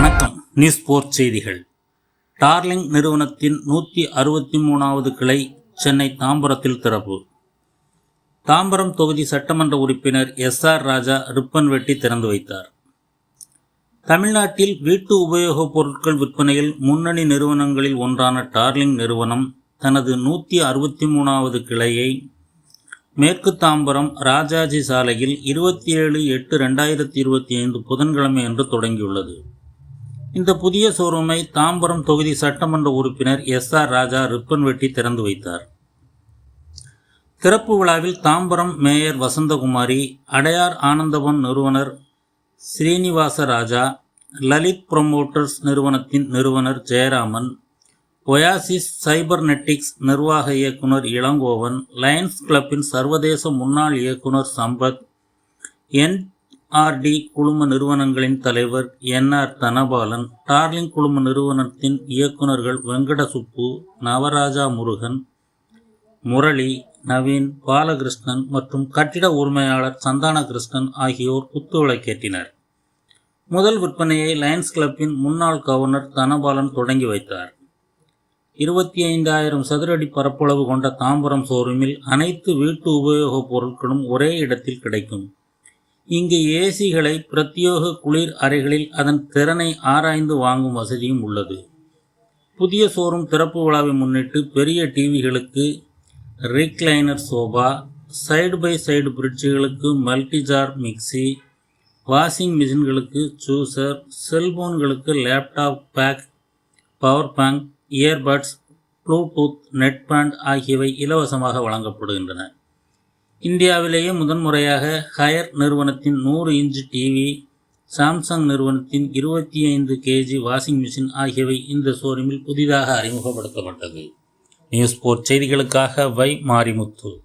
வணக்கம். News board செய்திகள். Darling நிறுவனத்தின் நூற்றி அறுபத்தி மூணாவது கிளை சென்னை தாம்பரத்தில் திறப்பு. தாம்பரம் தொகுதி சட்டமன்ற உறுப்பினர் எஸ் ஆர் ராஜா ரிப்பன் வெட்டி திறந்து வைத்தார். தமிழ்நாட்டில் வீட்டு உபயோகப் பொருட்கள் விற்பனையில் முன்னணி நிறுவனங்களில் ஒன்றான டார்லிங் நிறுவனம் தனது நூற்றி அறுபத்தி மூணாவது கிளையை மேற்கு தாம்பரம் ராஜாஜி சாலையில் இருபத்தி ஏழு எட்டு ரெண்டாயிரத்தி இருபத்தி ஐந்து புதன்கிழமை என்று தொடங்கியுள்ளது. இந்த புதிய ஷோரூமை தாம்பரம் தொகுதி சட்டமன்ற உறுப்பினர் எஸ் ஆர் ராஜா ரிப்பன் வெட்டி திறந்து வைத்தார். திறப்பு விழாவில் தாம்பரம் மேயர் வசந்தகுமாரி அடையார் ஆனந்தவன் நிறுவனர் ஸ்ரீனிவாச ராஜா லலித் ப்ரொமோட்டர்ஸ் நிறுவனத்தின் நிறுவனர் ஜெயராமன் ஒயாசிஸ் சைபர்நெட்டிக்ஸ் நிர்வாக இயக்குனர் இளங்கோவன் லயன்ஸ் கிளப்பின் சர்வதேச முன்னாள் இயக்குனர் சம்பத் என் ஆர்டி குழும நிறுவனங்களின் தலைவர் என்ஆர் தனபாலன் டார்லிங் குழும நிறுவனத்தின் இயக்குனர்கள் வெங்கடசுப்பு நவராஜா முருகன் முரளி நவீன் பாலகிருஷ்ணன் மற்றும் கட்டிட உரிமையாளர் சந்தான கிருஷ்ணன் ஆகியோர் குத்துவிளக்கேற்றினர் முதல் விற்பனையை லயன்ஸ் கிளப்பின் முன்னாள் கவர்னர் தனபாலன் தொடங்கி வைத்தார். இருபத்தி ஐந்தாயிரம் சதுரடி பரப்பளவு கொண்ட தாம்பரம் ஷோரூமில் அனைத்து வீட்டு உபயோகப் பொருட்களும் ஒரே இடத்தில் கிடைக்கும். இங்கு ஏசிகளை பிரத்யோக குளிர் அறைகளில் அதன் திறனை ஆராய்ந்து வாங்கும் வசதியும் உள்ளது. புதிய ஷோரூம் திறப்பு விழாவை முன்னிட்டு பெரிய டிவிகளுக்கு recliner sofa side by side பிரிட்ஜுகளுக்கு multi jar mixie washing மிஷின்களுக்கு juicer செல்போன்களுக்கு laptop bag power bank earbuds Bluetooth neckband ஆகியவை இலவசமாக வழங்கப்படுகின்றன. இந்தியாவிலேயே முதன்முறையாக ஹயர் நிறுவனத்தின் நூறு இன்ச் டிவி சாம்சங் நிறுவனத்தின் இருபத்தி ஐந்து கேஜி வாஷிங் மிஷின் ஆகியவை இந்த ஷோரூமில் புதிதாக அறிமுகப்படுத்தப்பட்டது. நியூஸ் போர்ட் செய்திகளுக்காக வை மாரிமுத்து.